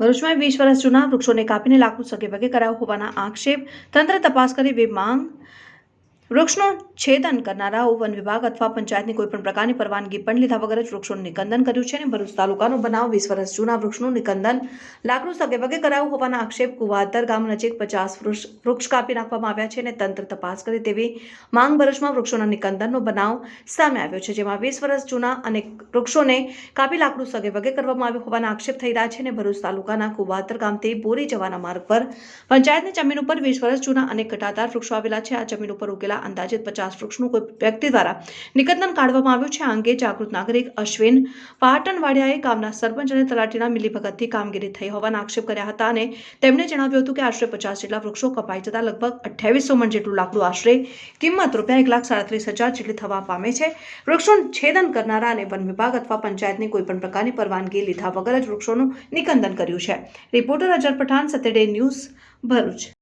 ભરૂચમાં વીસ વર્ષ જૂના વૃક્ષોને કાપીને લાકડું સગે વગે કરાવ હોવાના આક્ષેપ. તંત્ર તપાસ કરી બે માંગ વૃક્ષનું છેદન કરનારાઓ વન વિભાગ અથવા પંચાયતની કોઈપણ પ્રકારની પરવાનગી પણ લીધા વગર જ વૃક્ષોનું નિકંદન કર્યું છે અને ભરૂચ તાલુકાનો બનાવ વીસ વર્ષ જૂના વૃક્ષનું નિકંદન લાકડું સગે વગે કરાયું હોવાના આક્ષેપ કુવાદર ગામ નજીક પચાસ વૃક્ષ વૃક્ષ કાપી નાખવામાં આવ્યા છે અને તંત્ર તપાસ કરે તેવી માંગ ભરૂચમાં વૃક્ષોના નિકંદનનો બનાવ સામે આવ્યો છે, જેમાં વીસ વર્ષ જૂના અનેક વૃક્ષોને કાપી લાકડું સગે વગે કરવામાં આવ્યું હોવાના આક્ષેપ થઈ રહ્યા છે અને ભરૂચ તાલુકાના કુવાદર ગામથી બોરી જવાના માર્ગ પર પંચાયતની જમીન ઉપર વીસ વર્ષ જૂના અનેક કટાદાર વૃક્ષો આવેલા છે. આ જમીન ઉપર ઉગેલા અંદાજિત પચાસ વૃક્ષનું કોઈ વ્યક્તિ દ્વારા નિકંદન કાઢવામાં આવ્યું છે. આ અંગે જાગૃત નાગરિક અશ્વિન પાટણવાડિયાએ ગામના સરપંચ અને તલાટીના મિલીભગતથી કામગીરી થઈ હોવાના આક્ષેપ કર્યા હતા અને તેમણે જણાવ્યું હતું કે આશરે પચાસ જેટલા વૃક્ષો કપાઈ જતા લગભગ અઠ્યાવીસો મણ જેટલું લાકડું આશરે કિંમત રૂપિયા એક લાખ સાડત્રીસ હજાર જેટલી થવા પામે છે. વૃક્ષોનું છેદન કરનારા અને વન વિભાગ અથવા પંચાયતની કોઈપણ પ્રકારની પરવાનગી લીધા વગર જ વૃક્ષોનું નિકંદન કર્યું છે. રિપોર્ટર અજર પઠાણ સતેડે ન્યૂઝ ભરૂચ.